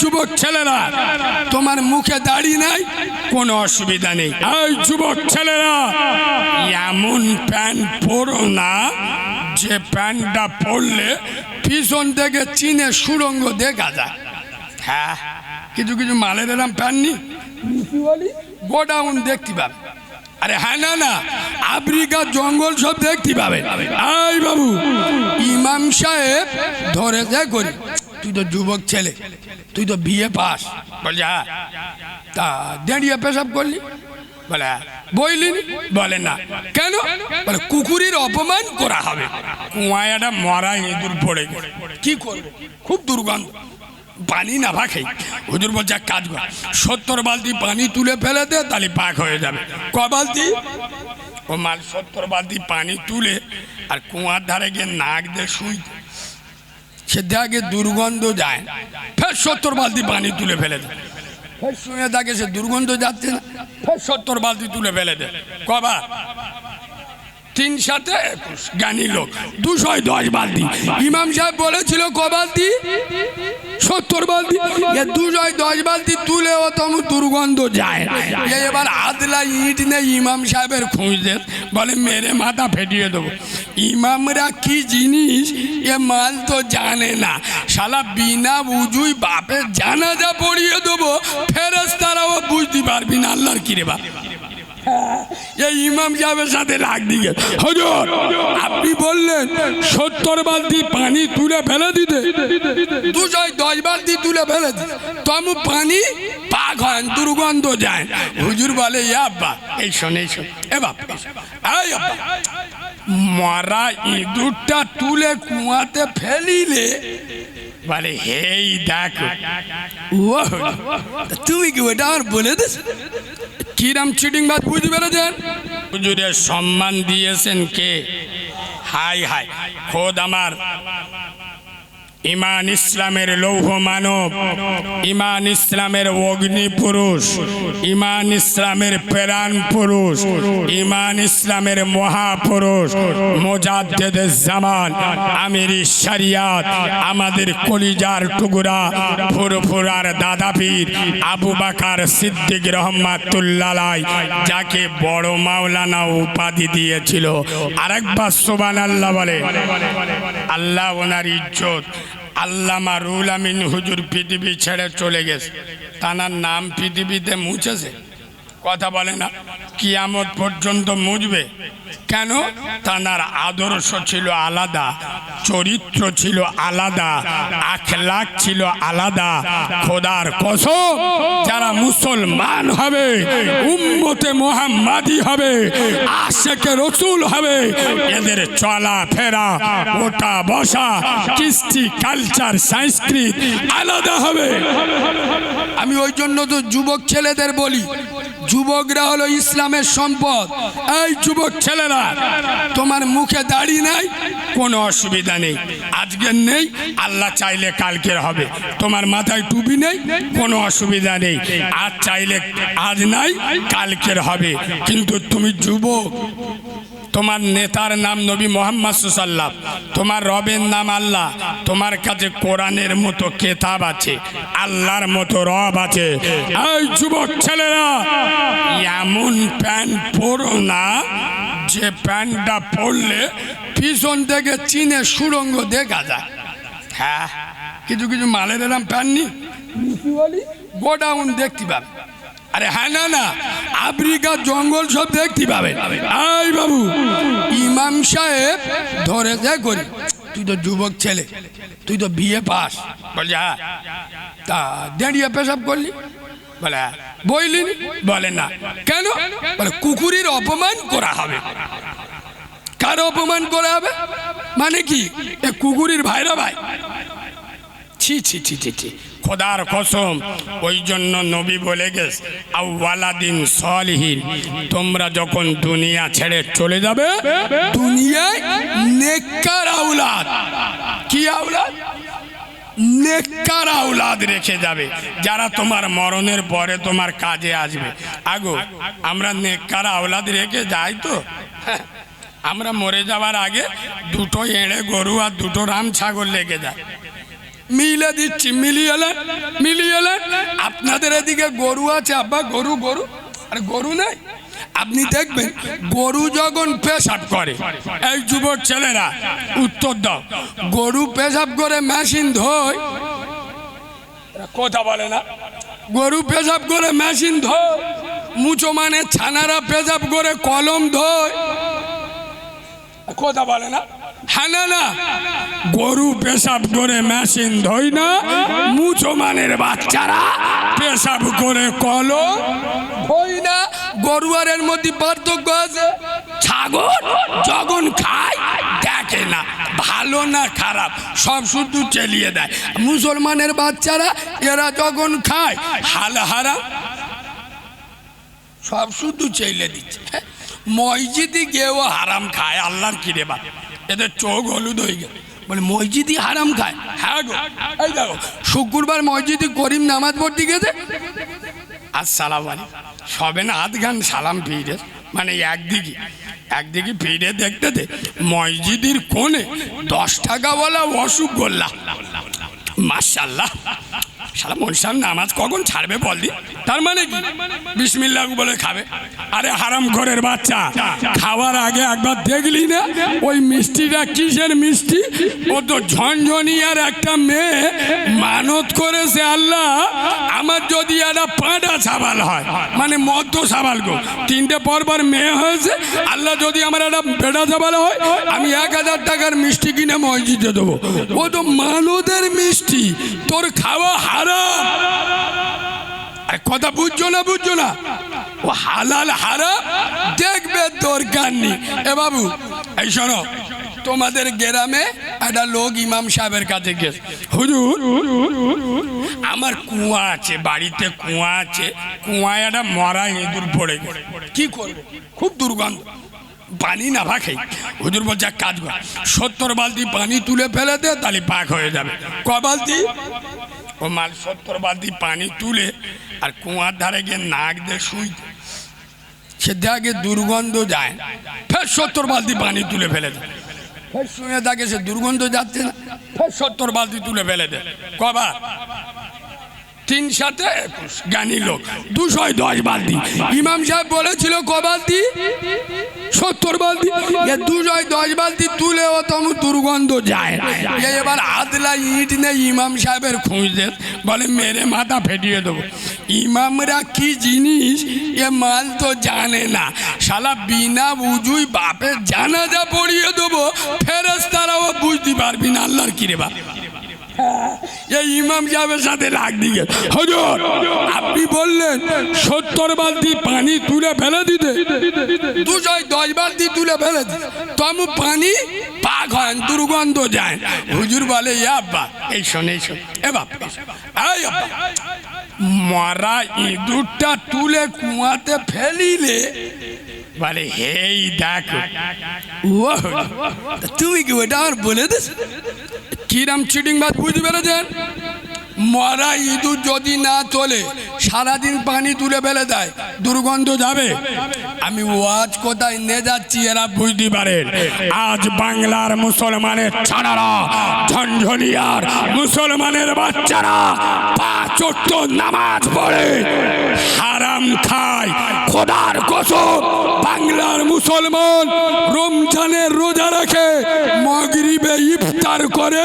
যুবক ছেলেরা, তোমার মুখে দাড়ি নাই, কোনো অসুবিধা নেই। এই যুবক ছেলেরা, এমন প্যান্ট পরো না, যে প্যান্টটা পরলে পিছন থেকে চীনে সুরঙ্গ দেখা যায়। হ্যাঁ কিছু কিছু মালের এরম প্যান্ট নি? গোডাউন দেখতে পাবে। আরে হ্যাঁ না না, আফ্রিকা জঙ্গল সব দেখতে পাবে। এই বাবু, ইমাম সাহেব ধরে যা করি তুই তো যুবক ছেলে, তুই তো বিয়ে পাস। বলছে হ্যাঁ। তা দাঁড়িয়ে পেশাব করলি? বলে হ্যাঁ। বইলি বলে, না। কেন? বলে, কুকুরের অপমান করা হবে। কুয়াটা মরা ইঁদুর পড়ে। কি করবে? খুব দুর্গন্ধ। পানি না ভাখাই হুজুর বলছে, এক কাজ কর, সত্তর বালতি পানি তুলে ফেলে দে, তাহলে পাক হয়ে যাবে। ক বালতি? ও মাল সত্তর বালতি পানি তুলে আর কুয়ার ধারে গিয়ে নাক দিয়ে শুই সে আগে দুর্গন্ধ যায়। ফের সত্তর বালতি পানি তুলে ফেলে দেয়। ফের শুনে দেখে সে দুর্গন্ধ যাচ্ছে না, ফের সত্তর বালতি তুলে ফেলে দেয়। কবার? তিন সাথে একুশ জ্ঞানী লোক। দুশো দশ বালতি। ইমাম সাহেব বলেছিল, ক বালতি? সত্তর বালতি। এ দুশো বালতি তুলেও তম দুর্গন্ধ যায় এ এবার আদলা ইট নেই, ইমাম সাহেবের খুঁজতে বলে, মেরে মাথা ফেটিয়ে দেবো। ইমামরা কি জিনিস? এ মাল তো জানে না। শালা বিনা বুঝুই বাপের জানাজা পড়িয়ে দেবো। ফেরেস তারাও বুঝতে পারবি না, আল্লাহর কিরে বাপ। এই ইমাম সাহেবের সাথে লাগ দিয়ে হজুর, আপনি বললেন সত্তর বালতি পানি তুলে ফেলে দিতে। দুশো দশ বালতি তুলে ফেলে দিতে। তমু পানি পাক হয়, দুর্গন্ধ যায়। হুজুর বলে ইয়া আব্বা, এই শোন এই শোন, এ বাপ, এই আব্বা, মরা ইঁদুরটা তুলে কুয়াতে ফেলিলে? বলে, হেই, দেখো তুমি কি ওটা আমার বলে দিস কিরাম চিটিং বাদ বুঝতে পেরেছেন? হুজুরের সম্মান দিয়েছেন কে? High high. খোদ আমার। ইমান ইসলামের লৌহ মানব, ইমান ইসলামের অগ্নি পুরুষ, ইমান ইসলামের প্রাণ পুরুষ, ইমান ইসলামের মহাপুরুষ, মোজাদ্দেদ জামান আমির শরিয়াত, আমাদের কলিজার টুকুরা, ফুরফুরার দাদাপীর, আবু বাকার সিদ্দিক রহমাতুল্লাহ যাকে বড় মাওলানা উপাধি দিয়েছিল। আরেকবার সোবান আল্লাহ বলে, আল্লাহ ওনার ইজ্জত। আল্লামা রুল আমিন হুজুর পৃথিবী ছেড়ে চলে গেছে। তানার নাম পৃথিবীতে মুছেছে। কথা বলে না। কিয়ামত পর্যন্ত মুছবে কেন? তানার আদর্শ ছিল আলাদা, চরিত্র ছিল আলাদা, আখলাক ছিল আলাদা, খোদার কসম, যারা মুসলমান হবে, উম্মতে মোহাম্মাদি হবে, আশেকে রসুল হবে, এদের চলা ফেরা ওটা বসা, কৃষ্টি, কালচার, সংস্কৃত আলাদা হবে। আমি ওই জন্য তো যুবক ছেলেদের বলি যুবকরা হলো ইসলামের সম্পদ। এই যুবক ছেলেরা, তোমার মুখে দাড়ি নাই, কোনো অসুবিধা নেই। আজকের নেই, আল্লাহ চাইলে কালকের হবে। তোমার মাথায় টুপি নেই, কোনো অসুবিধা নেই। আজ চাইলে আজ নাই, কালকের হবে। কিন্তু তুমি যুবক তোমার নেতার নাম নবী মোহাম্মদ সুসাল্লাম। তোমার রবের নাম আল্লাহ। তোমার কাছে কোরআনের মতো কেতাব আছে, আল্লাহর মতো রব আছে। এই যুবক ছেলেরা, এমন প্যান্ট পরো না, যে প্যান্টটা পরলে পিছন থেকে চীনে সুরঙ্গ দেখা যায়। হ্যাঁ কিছু কিছু মালের এরম প্যান্ট নি? গোডাউন দেখতে পাবে। আরে হ্যাঁ না না। আফ্রিকা জঙ্গল সব দেখতে পাবে এই বাবু। ইমাম সাহেব ধরে যা করি তুই তো যুবক ছেলে। তুই তো বিয়ে পাস। বলছে হ্যাঁ তা দাঁড়িয়ে পেশাব করলি? বলে। বইলি? বলে, না। কেন? বলে, কুকুরের অপমান করা হবে। কার অপমান করা হবে? মানে কি? এ কুকুরের ভাইরা ভাই। ছি ছি ছি ছি ছি। খোদার কসম ওই জন্য নবী বলে গেছে আউ্বালাদিন সলহীন তোমরা যখন দুনিয়া ছেড়ে চলে যাবে দুনিয়ায় নেককার আউলাদ। কি আউলাদ? নেককার আউলাদ রেখে যাবে। যারা তোমার মরণের পরে তোমার কাজে আসবে। আগো আমরা নেককার আউলাদ রেখে যাই তো। হ্যাঁ, আমরা মরে যাওয়ার আগে দুটো এড়ে গরু আর দুটো রাম ছাগল লেগে যায় মিলে দিচ্ছি মিলিয়ে মিলিয়ে আপনাদের এদিকে গরু আছে, আব্বা, গরু গরু। আর গরু নেই। আপনি দেখবেন, গরু যখন পেশাব করে, এই যুবক ছেলেরা, উত্তর দাও। গরু পেশাব করে মেশিন ধোয়। কথা বলে না। গরু পেশাব করে মেশিন ধোয়। মুচো মানে ছানারা পেশাব করে কলম ধোয়। কথা বলে না। হ্যাঁ না না গরু পেশাব করে মেশিন ধোয় না মুসলমানের বাচ্চারা পেশাব করে কলম ধোয় না। গরু আর এর মধ্যে পার্থক্য আছে? ছাগল যখন খায়, দেখে না, ভালো না খারাপ, সব শুধু চালিয়ে দেয়। মুসলমানের বাচ্চারা, এরা যখন খায়, হাল হারা, সব শুধু চেলে দিচ্ছে। হ্যাঁ? মসজিদে গিয়েও হারাম খায়, আল্লাহর কিরে বা এদের চোখ হলুদ হয়ে গেল। বলে, মসজিদই হারাম খায়। হ্যাঁ এই দেখো, শুক্রবার মসজিদে করিম নামাজ পড়তে গেছে? আর সালাম আলী সবে না আধ গান সালাম ফিরে মানে একদিকে একদিকে ফিরে দেখতে দে, মসজিদের কোণে দশ টাকা বলা অসুখ গোল্লা। মার্শাল্লাহ সারা মনসার নামাজ কখন ছাড়বে বল দি? তার মানে কি? বিসমিল্লাহ বলে খাবে। আরে হারাম ঘরের বাচ্চা, খাওয়ার আগে একবার দেখলি না? ওই মিষ্টিটা কিসের মিষ্টি? ও তো ঝনঝনিয়ার একটা মেয়ে। মানত করেছে আল্লাহ। আমার যদি একটা পাঁটা সাবাল হয় মানে মধ্য সাবাল গো, তিনটে পর পর মেয়ে হয়েছে, আল্লাহ যদি আমার একটা বেটা সাবাল হয়, আমি এক হাজার টাকার মিষ্টি কিনে মসজিদে দেবো। ও তো মানদের মিষ্টি। তোর খাওয়া কথা বুঝছ না বুঝছ না? ও হালাল হারাম, দেখবে দরকার নেই এ বাবু, এই শোনো, তোমাদের গ্রামে একটা লোক ইমাম সাহেবের কাছে গেছে। হুজুর, আমার কুয়া আছে, বাড়িতে কুয়া আছে, কুয়ায় একটা মরা ইঁদুর পড়ে গেছে। কি করব? খুব দুর্গন্ধ। পানি না ভাখাই হুজুর বলছে কাজ কর, সত্তর বালতি পানি তুলে ফেলে দে, তাহলে পাক হয়ে যাবে। ক বালতি? ও মাল সত্তর বালতি পানি তুলে আর কুয়ার ধারে গিয়ে নাক দিয়ে শুই সে দেখে দুর্গন্ধ যায়। ফের সত্তর বালতি পানি তুলে ফেলে দেয়। ফের শুয়ে থাকে সে দুর্গন্ধ যাচ্ছে না। ফের সত্তর বালতি তুলে ফেলে দেয়। কবার? তিন সাথে একুশ। জ্ঞানী লোক। দুশো দশ বালতি। ইমাম সাহেব বলেছিল, ক বালতি? সত্তর বালতি। এ দুশো বালতি তুলে ও তম দুর্গন্ধ যায়। না। এবার আদলা ইট নেই ইমাম সাহেবের খুঁজতে। বলে, মেরে মাথা ফেটিয়ে দেবো। ইমামরা কি জিনিস? এ মাল তো জানে না। শালা বিনা বুঝুই বাপের জানাজা পড়িয়ে দেবো। ফেরেস তারাও বুঝতে পারবি না, আল্লাহর কিরে বাপ। এই ইমাম সাহেবের সাথে লাগ দিয়ে। হজুর, আপনি বললেন সত্তর বালতি পানি তুলে ফেলে দিতে। দুশো দশ বালতি তুলে ফেলে দিতে। তম পানি পাক হয়, দুর্গন্ধ যায়। হুজুর বলে, এ আব্বা, এই শোন এই শোন, এ বাপ এই মরা ইঁদুরটা তুলে কুয়াতে ফেলিলে? বলে, হেই, দেখো তুমি কি ওটা আমার বলে দিস কিরাম চিটিং বাদ বুঝতে পেরেছেন? মরা ইঁদুর যদি না তোলে, সারাদিন পানি তুলে ফেলে দেয়, দুর্গন্ধ যাবে। আমি ওয়াজ কোথায় নিয়ে যাচ্ছি এরা বুঝতে পারেন আজ বাংলার মুসলমানের ছাড়ারা ঝঞ্ঝনিয়ার মুসলমানের বাচ্চারা পাঁচ ওয়াক্ত নামাজ পড়ে। হারাম খায়, খোদার কসম। বাংলার মুসলমান রমজানের রোজা রাখে মগরিবে ইফতার করে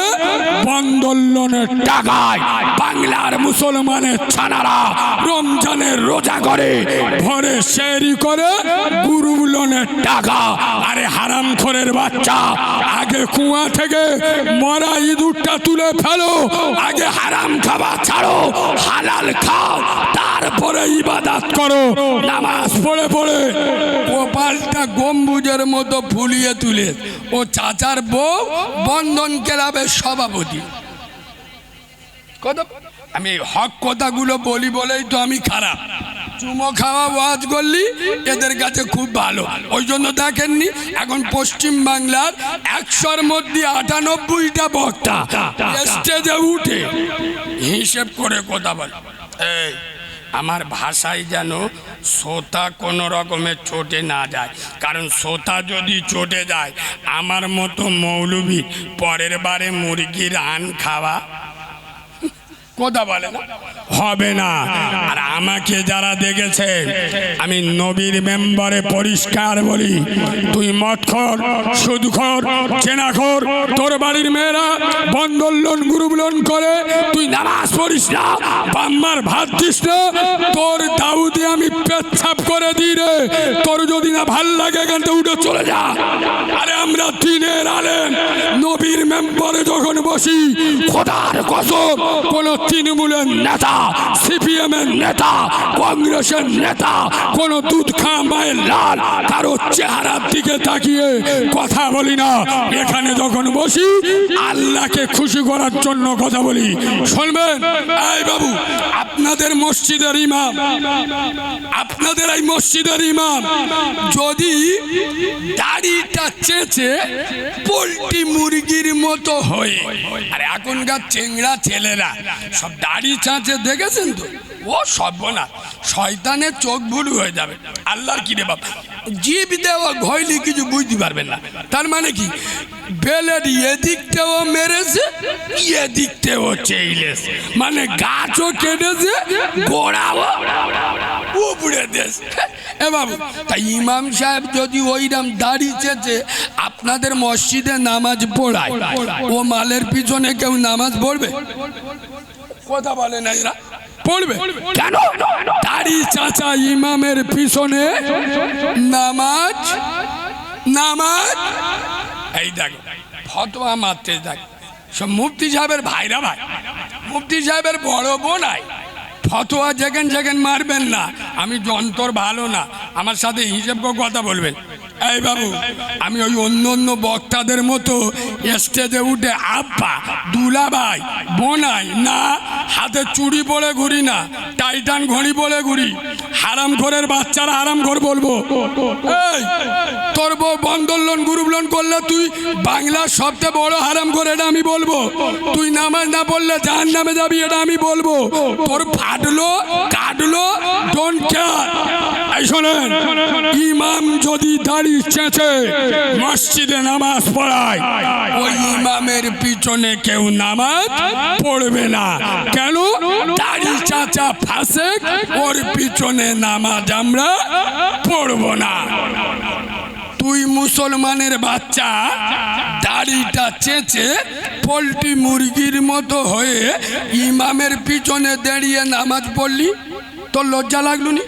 বন্দোলনের টাকায় বাংলার মুসলমানের ছানারা রমজানের রোজা করে ভরে শেরি করে গুরুগুলনের টাকা। আরে হারাম খোরের বাচ্চা, আগে কুয়া থেকে মরা ইঁদুরটা তুলে ফেলো, আগে হারাম খাবার ছাড়ো, হালাল খাও, তারপরে ইবাদাত করো, নামাজ পড়ে পড়ে কপালটা গম্বুজের মতো ফুলিয়ে তুলে, ও চাচার বউ বন্ধন ক্লাবের সভাপতি। আমি হক কথাগুলো বলি বলেই তো আমি খারাপ। চুমো খাওয়া ওয়াজ করলি, এদের কাছে খুব ভালো। ওই জন্য দেখেননি, এখন পশ্চিম বাংলার একশোর মধ্যে আটানব্বইটা বক্তা। স্টেজে উঠে হিসেব করে কথা বলে। এই, আমার ভাষায় যেন শ্রোতা কোনো রকমের চটে না যায়। কারণ শ্রোতা যদি চটে যায়, আমার মতো মৌলবী পরের বারে মুরগির আন খাওয়া কথা বলে হবে না। আর আমাকে যারা দেখেছে, আমি নবীর মেম্বারে পরিষ্কার বলি, তুই মদ খর সুদ খর চেনা খর তোর বাড়ির মেয়েরা বন্ধন লোন গ্রুপ লোন করে তুই নামাজ পড়িস না, বাম্মার ভাত দিস না, তোর দাউদি আমি পেচ্ছাপ করে দিই রে, তোর যদি না ভালো লাগে এখান থেকে উঠে চলে যা। আরে আমরা দিনের আলেন নবীর মেম্বারে যখন বসি, খোদার কসম, কোন তৃণমূলের নেতা সিপিএম এর নেতা, কংগ্রেসের নেতা, কোন দুধ খা মায়ের লাল, কারও চেহারার দিকে তাকিয়ে কথা বলি না। এখানে যখন বসি, আল্লাহকে খুশি করার জন্য কথা বলি। শুনবেন? এই বাবু, আপনাদের মসজিদের ইমাম, আপনাদের এই মসজিদের ইমাম, যদি দাড়িটা চেঁচে পোলট্রি মুরগির মতো হয়ে। আর এখনকার চেংড়া ছেলেরা, সব দাড়ি ছাঁচে দেখেছেন তো? ও সর্বনা শয়তানের চোখ ভুলু হয়ে যাবে। আল্লাহর কি রে বাবা জীব দেওয়া ঘইলি কিছু বুঝতে পারবেন না। তার মানে কি? বেলের এদিকটাও মেরেছে, এদিকটাও চেইলেছে। মানে গাছও কেটেছে, গোড়াও উপড়ে দেশ এ বাবু তাই ইমাম সাহেব যদি ওইরাম দাড়ি চেয়েছে আপনাদের মসজিদে নামাজ পড়ায়, ও মালের পিছনে কেউ নামাজ পড়বে? কথা বলে না এরা। পড়বে? কেন? দাড়ি চাচা ইমামের পিছনে নামাজ নামাজ এই দেখো, ফতোয়া মারতে দেখ। সব মুফতি সাহেবের ভাইরা ভাই। মুফতি সাহেবের বড় বোন আয় ফতোয়া যেখান যেখান মারবেন না। আমি যন্তর ভালো না। আমার সাথে হিসেব কথা বলবেন। এই বাবু, আমি ওই অন্য অন্য বক্তাদের মতো স্টেজে উঠে আব্বা, দুলাভাই, বোনাই, না, হাতে চুড়ি পরে ঘুরি না, টাইটান ঘড়ি পরে ঘুরি, হারাম ঘরের বাচ্চারা হারাম ঘর বলব। এই, তোর বউ বন্ধন লোন গ্রুপ লোন করলে তুই বাংলার সবচেয়ে বড় হারাম করে এটা আমি বলব। তুই নামাজ না পড়লে জাহান নামে যাবি, এটা আমি বলব। তোর ফাটলো, কাটলো ডোন্ট কেয়ার শোনেন, ইমাম যদি দাড়ি চেঁচে মসজিদে নামাজ পড়ায়। ওই ইমামের পিছনে কেউ নামাজ পড়বে না। কেন? দাড়ি চাচা ফাঁসে ওর পিছনে নামাজ আমরা পড়ব না। তুই মুসলমানের বাচ্চা দাড়িটা চেঁচে পোলট্রি মুরগির মতো হয়ে ইমামের পিছনে দাঁড়িয়ে নামাজ পড়লি? তোর লজ্জা লাগল নি?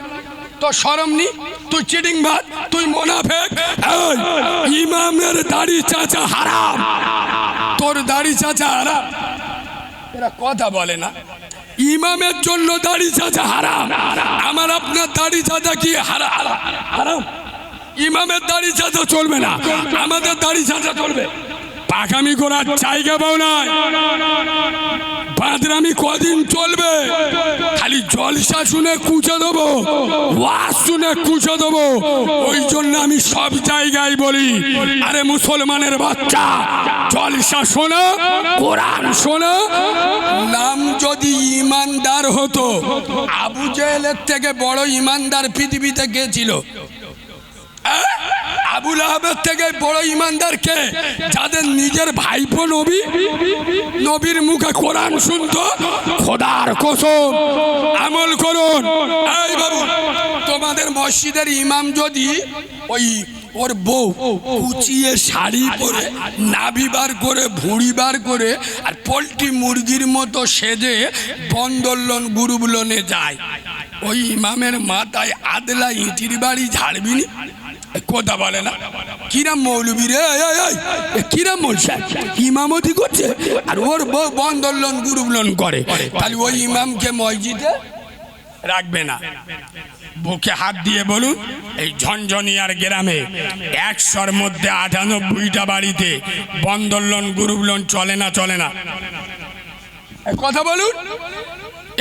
তোর সরম নি? তুই চিটিং ভাত তুই মোনাফেক। ইমামের দাড়ি চাচা হারাম। তোর দাড়ি চাচা হারাম। এরা কথা বলে না। ইমামের জন্য দাড়ি চাচা হারাম। আমার আপনার দাড়ি চাচা কি হারা হারা- হারাম? ইমামের দাড়ি চাচা চলবে না। আমাদের দাড়ি চাচা চলবে। পাকামি করার জায়গা পাও না বাদরামি কদিন চলবে? খালি জলসা শুনে কুচে দেবো, ওয়াজ শুনে কুচে দেবো। ওই জন্য আমি সব জায়গায় বলি, আরে মুসলমানের বাচ্চা, জলসা শোনো, কোরআন শোনো। নাম যদি ইমানদার হতো, আবু জেহেলের থেকে বড় ইমানদার পৃথিবীতে কে ছিল? আবুল আহমেদ থেকে বড় ইমানদারকে যাদের নিজের ভাইপো নবী, নবীর মুখে কোরআন শুনতো, খোদার কসম, আমল করুন। এই বাবু, তোমাদের মসজিদের ইমাম যদি ওই ওর বউ কুচিয়ে শাড়ি পরে নাভি বার করে, ভুঁড়ি বার করে আর পোলট্রি মুরগির মতো সেজে বন্দোলন গুরুবলনে যায়, ওই ইমামের মাথায় আদলা ইটির বাড়ি ঝাড়বিনি? কথা বলে না? কিরাম মৌলবি রে? কিরাম মৌল সাহেব ইমামতি করছে আর ওর বউ বন্ধন লোন গ্রুপ লোন করে। তাহলে ওই ইমামকে মসজিদে রাখবে না। বুকে হাত দিয়ে বলুন, এই ঝনঝনিয়ার গ্রামে একশোর মধ্যে আটানব্বইটা বাড়িতে বন্ধন লোন গ্রুপ লোন চলে না চলে না। কথা বলুন,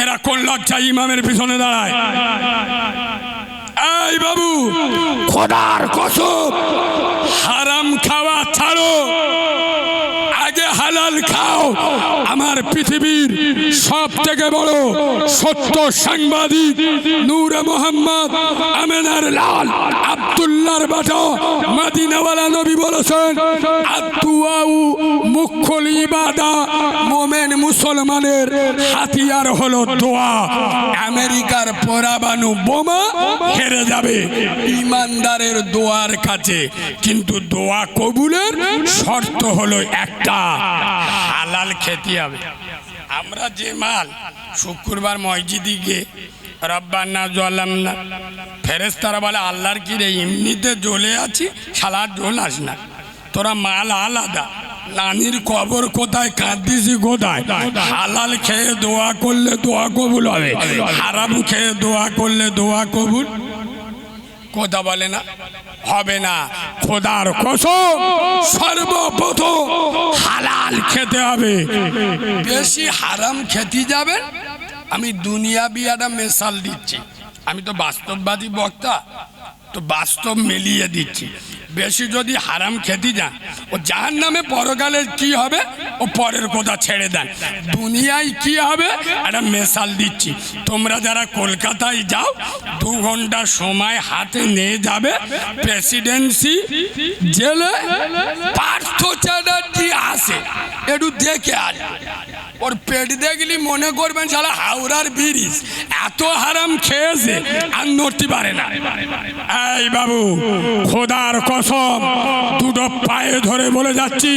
এরা কোন লজ্জা ইমামের পিছনে দাঁড়ায়? এই বাবু। খোদার কসম। হারাম খাওয়া ছাড়ো। আগে হালাল খাও। আমার পৃথিবীর সব থেকে বড় সত্য সাংবাদিক নূরে মোহাম্মদ আমেনার লাল। আব্দুল্লাহর বাটা মাদিনাওয়ালা নবী বলেছেন আতুয়াউ মুখ্যল ইবাদা মোমেন মুসলমানের হাতিয়ার হলো দোয়া। আমেরিকার পরাবানু বোমা হেরে যাবে ইমানদারের দোয়ার কাছে। কিন্তু দোয়া কবুলের শর্ত হলো একটা, হালাল খেতে হবে। আমরা যে মাল শুক্রবার মসজিদে গিয়ে রব্বান্না জলাম না ফেরেস্তারা বলে, আল্লাহর কি রে এমনিতে জ্বলে আছি সালা জ্বলাস না। তোরা মাল আলাদা। নানির কবর কোথায় কাঁদিসি কোথায়? হালাল খেয়ে দোয়া করলে দোয়া কবুল হবে। হারাম খেয়ে দোয়া করলে দোয়া কবুল। কথা বলে না? হবে না। খোদার কসম, সর্বপ্রথম হালাল খেতে হবে। বেশি হারাম খেতে যাবেন আমি দুনিয়া বিয়াটা মেশাল দিচ্ছি। আমি তো বাস্তববাদী বক্তা, তো বাস্তব মিলিয়ে দিচ্ছি। বেশি যদি হারাম খেতে যান, ও যার নামে পরকালে কি হবে? ও পরের কথা ছেড়ে দেন। দুনিয়ায় কি হবে? একটা মেশাল দিচ্ছি। তোমরা যারা কলকাতায় যাও, দু ঘণ্টা সময় হাতে নিয়ে যাবে প্রেসিডেন্সি জেলে। পার্থ চ্যাটার্জি আসে। একটু দেখে আসবে। ওর পেট দেখলি মনে করবেন শালা হাওড়ার ব্রিজ। এত হারাম খেয়েছে, আর নড়তে পারে না। এই বাবু, খোদার কসম, দুটো পায়ে ধরে বলে যাচ্ছি,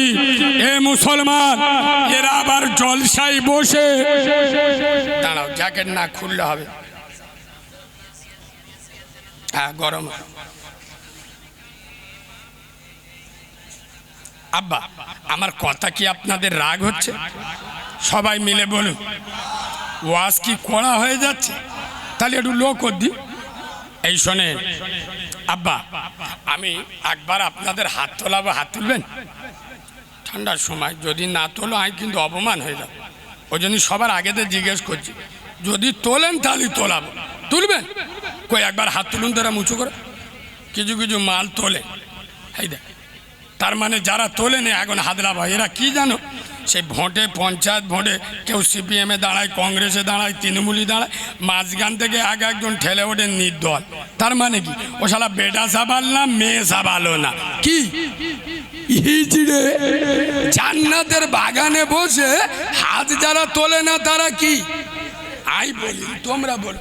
এ মুসলমান, এরা আবার জলসাই বসে। দাঁড়াও, জ্যাকেট না খুললে হবে। হ্যাঁ গরম। আব্বা, আমার কথা কি আপনাদের রাগ হচ্ছে? সবাই মিলে বলুন, ওয়াজ কি কড়া হয়ে যাচ্ছে? তাহলে একটু লোক দি এই শোনে আব্বা, আমি একবার আপনাদের হাত তোলাবো, হাত তুলবেন? ঠান্ডার সময় যদি না তোলো, আমি কিন্তু অপমান হয়ে যাবে। ওই জন্য সবার আগেতে জিজ্ঞেস করছি, যদি তোলেন তাহলে তোলাবো। তুলবেন? কই, একবার হাত তুলুন তারা মুচু করে। কিছু কিছু মাল তোলে। এই দেখ তার মানে যারা তোলেনি এখন হাতলা ভাই এরা কি জানো? সেই ভোটে পঞ্চায়েত ভোটে কেউ সিপিএমে দাঁড়ায় কংগ্রেসে দাঁড়ায় তৃণমূলী দাঁড়ায় মাঝখান থেকে এক একজন ঠেলে ওঠে নির্দল। তার মানে কি? ও শালা বেটা সাবাল না মেয়ে সাবালও না। কি? হিজড়ে জান্নাতের বাগানে বসে হাত যারা তোলে না তারা কি? আই বলি তোমরা বলো।